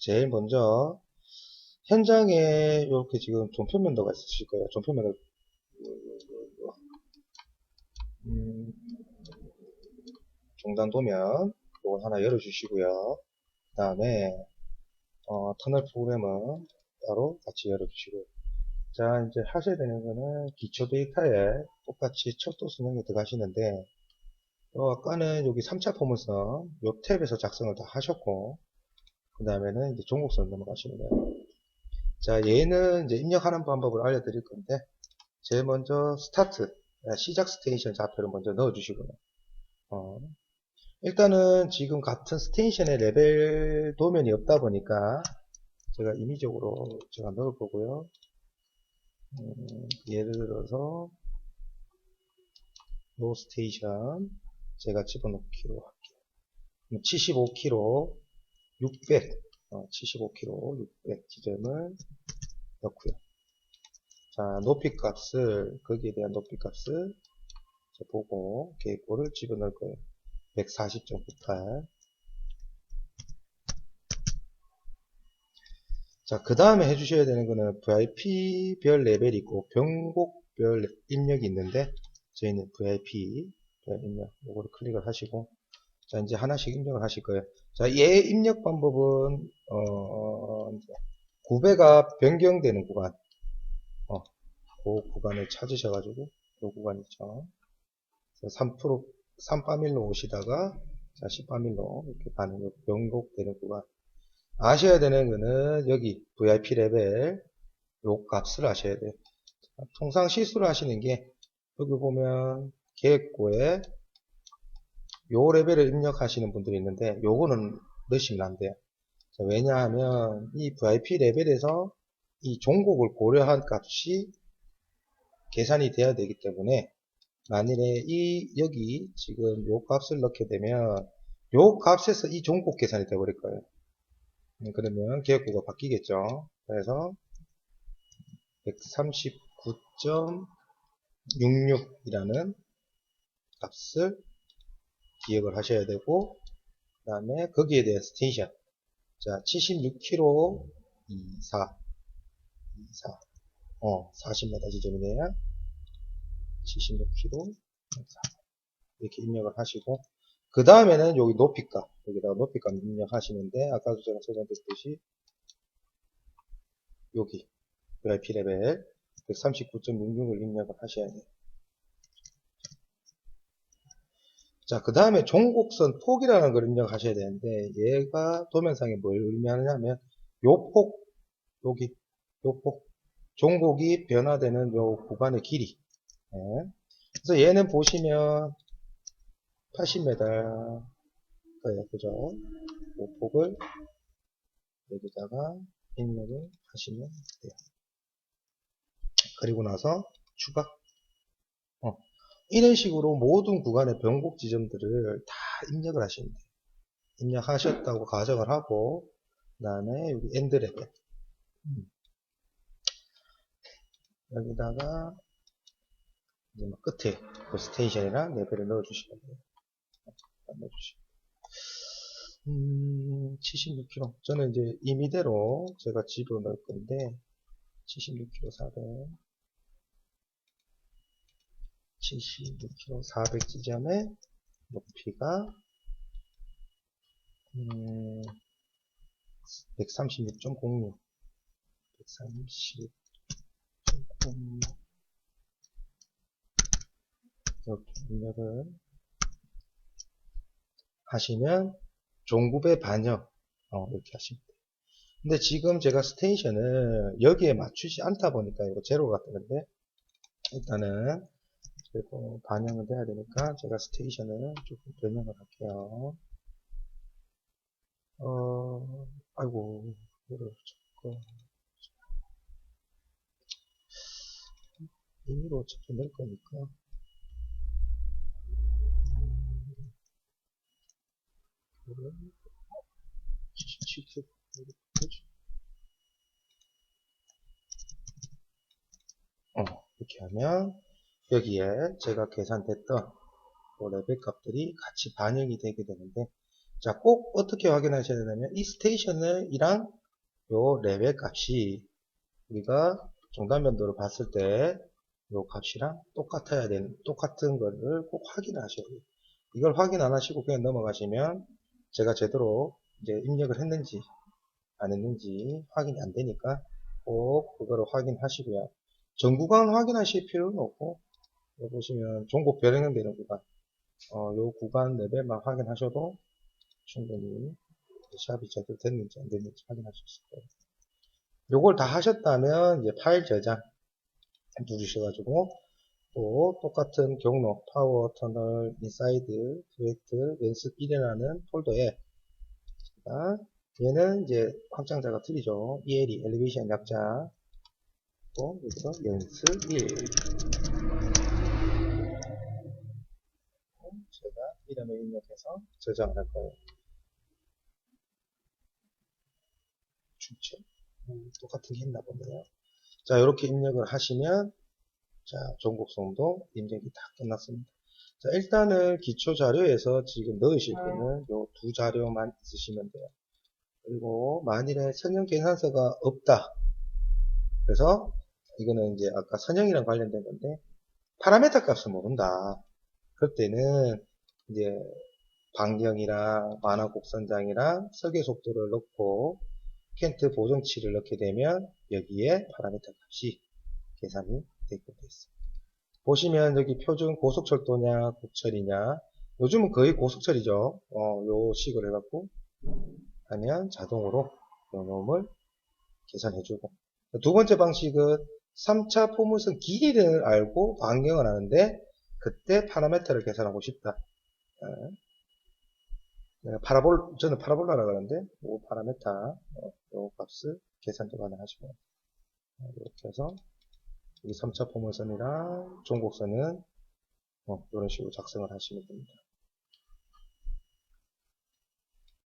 제일 먼저 현장에 이렇게 지금 종표 면도가 있으실 거예요. 종표면을 음, 종단 도면 이걸 하나 열어주시고요. 그 다음에 어, 터널 프로그램은 따로 같이 열어주시고요. 자 이제 하셔야 되는 거는 기초 데이터에 똑같이 척도 수명이 들어가시는데 어, 아까는 여기 3차 포물선 요 탭에서 작성을 다 하셨고 그 다음에는 이제 종목선 넘어가시면 돼요. 자 얘는 이제 입력하는 방법을 알려드릴 건데 제일 먼저 스타트 아, 시작 스테이션 좌표를 먼저 넣어주시고요. 어, 일단은 지금 같은 스테이션의 레벨 도면이 없다 보니까 제가 임의적으로 제가 넣을 거고요. 음, 예를 들어서 노 스테이션 제가 집어넣기로 할게요. 75kg 600 어, 75kg 600 지점을 넣고요. 자 높이 값을 거기에 대한 높이 값을 보고 계획고를 집어넣을 거예요. 140.98 자, 그 다음에 해주셔야 되는 거는 VIP별 레벨이 있고 병곡별 입력이 있는데 저희는 VIP별 입력 요거를 클릭을 하시고 자 이제 하나씩 입력을 하실 거예요. 자, 얘 입력 방법은 어, 구배가 변경되는 구간 어, 그 구간을 찾으셔가지고 그 구간 있죠. 3% 3파밀로 오시다가 자 10파밀로 이렇게 가는 변곡되는 구간 아셔야 되는 거는 여기 VIP 레벨 요 값을 아셔야 돼요. 통상 실수를 하시는 게 여기 보면 계획고에 요 레벨을 입력하시는 분들이 있는데 요거는 넣으시면 안 돼요. 자, 왜냐하면 이 VIP 레벨에서 이 종곡을 고려한 값이 계산이 돼야 되기 때문에 만일에 이 여기 지금 요 값을 넣게 되면 요 값에서 이 종곡 계산이 되어 버릴 거예요. 음, 그러면 계획구가 바뀌겠죠. 그래서 139.66이라는 값을 기억을 하셔야 되고 그 다음에 거기에 대한 스테이션. 자 76km 24 24 어 40m 지점이네요 76km 24 이렇게 입력을 하시고 그 다음에는 여기 높이값. 여기다가 높이값 입력하시는데 아까도 제가 설명드렸듯이 여기 VIP 레벨 139.66을 입력을 하셔야 돼요. 자, 그 다음에 종곡선 폭이라는 걸 입력하셔야 되는데 얘가 도면상에 뭘 의미하느냐면 요 폭, 여기 요 폭, 종곡이 변화되는 요 구간의 길이 네. 그래서 얘는 보시면 80m 거예요. 그죠? 이 폭을 여기다가 입력을 하시면 돼요. 그리고 나서 추가 어. 이런 식으로 모든 구간의 변곡 지점들을 다 입력을 하시면 돼요. 입력하셨다고 가정을 하고 그 다음에 여기 엔드 레벨 음. 여기다가 이제 끝에 그 스테이션이랑 레벨을 넣어주시면 돼요. 넣어주시면 음, 76kg. 저는 이제 임의대로 제가 집어 넣을 건데, 76kg 400. 76kg 400 지점의 높이가, 음, 136.06. 136.06. 이렇게 입력을 하시면 종굽의 반영 어, 이렇게 하시면 돼요. 근데 지금 제가 스테이션을 여기에 맞추지 않다 보니까 이거 제로가 뜨는데 일단은 그리고 반영을 해야 되니까 제가 스테이션을 조금 변형을 할게요. 어, 아이고, 임의로 어차피 낼 거니까 어, 이렇게 하면 여기에 제가 계산됐던 그 레벨 값들이 같이 반영이 되게 되는데 자, 꼭 어떻게 확인하셔야 되냐면 이 스테이션을 이랑 요 레벨 값이 우리가 종단변도를 봤을 때 요 값이랑 똑같아야 되는 똑같은 거를 꼭 확인을 하셔야 돼요. 이걸 확인 안 하시고 그냥 넘어가시면 제가 제대로 이제 입력을 했는지 안 했는지 확인이 안 되니까 꼭 그거를 확인하시고요. 전 구간 확인하실 필요는 없고 여기 보시면 종목 변형되는 구간 어, 요 구간 레벨만 확인하셔도 충분히 샵이 제대로 됐는지 안 됐는지 확인할 수 있을 거예요. 요걸 다 하셨다면 이제 파일 저장 누르셔가지고 또 똑같은 경로 파워 터널 인사이드 프로젝트 연습 1이라는 폴더에 자, 얘는 이제 확장자가 틀리죠. ELE 엘리베이션 약자 또 여기서 연습 1 제가 이름을 입력해서 저장을 할 거예요. 중체 음, 똑같은 게 있나 보네요. 자, 이렇게 입력을 하시면, 자, 종곡성도 입력이 다 끝났습니다. 자, 일단은 기초 자료에서 지금 넣으실 때는 요 두 자료만 있으시면 돼요. 그리고 만일에 선형 계산서가 없다. 그래서 이거는 이제 아까 선형이랑 관련된 건데, 파라메터 값을 모른다. 그때는 이제 반경이랑 만화 곡선장이랑 설계 속도를 넣고 켄트 보정치를 넣게 되면 여기에 파라미터 값이 계산이 되게 돼 있어요. 보시면 여기 표준 고속철도냐 국철이냐 요즘은 거의 고속철이죠. 어, 요 식으로 해갖고 하면 자동으로 요 놈을 계산해주고 두 번째 방식은 3차 포물선 길이를 알고 반경을 하는데 그때 파라메터를 계산하고 싶다. 어. 내가 파라볼, 저는 파라볼라라 그러는데, 요 파라메타, 어, 요 값을 계산도 가능하시고, 어, 이렇게 해서, 이 3차 포물선이랑 종곡선은, 어, 이런 식으로 작성을 하시면 됩니다.